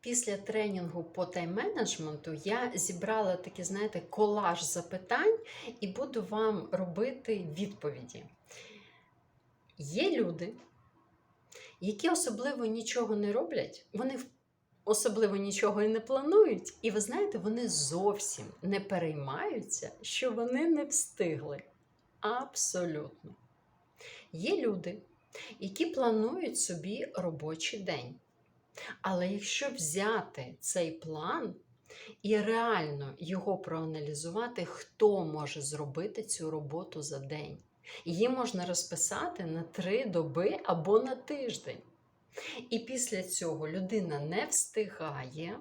Після тренінгу по тайм-менеджменту я зібрала такий, знаєте, колаж запитань і буду вам робити відповіді. Є люди, які особливо нічого не роблять, вони особливо нічого і не планують, і ви знаєте, вони зовсім не переймаються, що вони не встигли. Абсолютно. Є люди, які планують собі робочий день. Але якщо взяти цей план і реально його проаналізувати, хто може зробити цю роботу за день? Її можна розписати на три доби або на тиждень. І після цього людина не встигає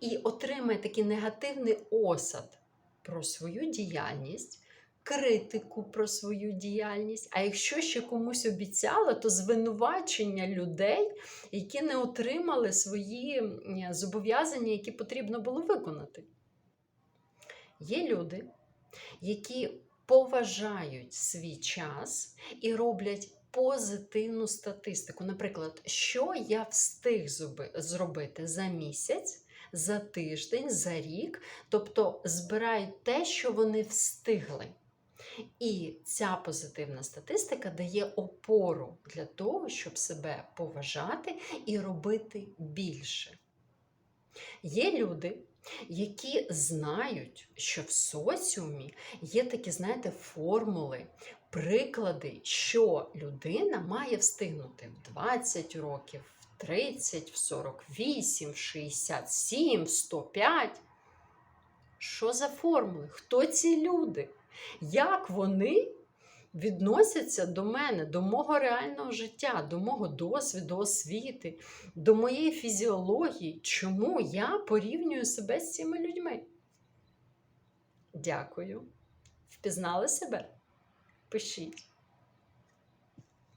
і отримає такий негативний осад про свою діяльність, критику про свою діяльність. А якщо ще комусь обіцяла, то звинувачення людей, які не отримали свої зобов'язання, які потрібно було виконати. Є люди, які поважають свій час і роблять позитивну статистику. Наприклад, що я встиг зробити за місяць, за тиждень, за рік, тобто збирають те, що вони встигли. І ця позитивна статистика дає опору для того, щоб себе поважати і робити більше. Є люди, які знають, що в соціумі є такі, знаєте, формули, приклади, що людина має встигнути в 20 років, в 30, в 48, в 67, в 105. Що за формули? Хто ці люди? Як вони відносяться до мене, до мого реального життя, до мого досвіду, освіти, до моєї фізіології? Чому я порівнюю себе з цими людьми? Дякую. Впізнали себе? Пишіть.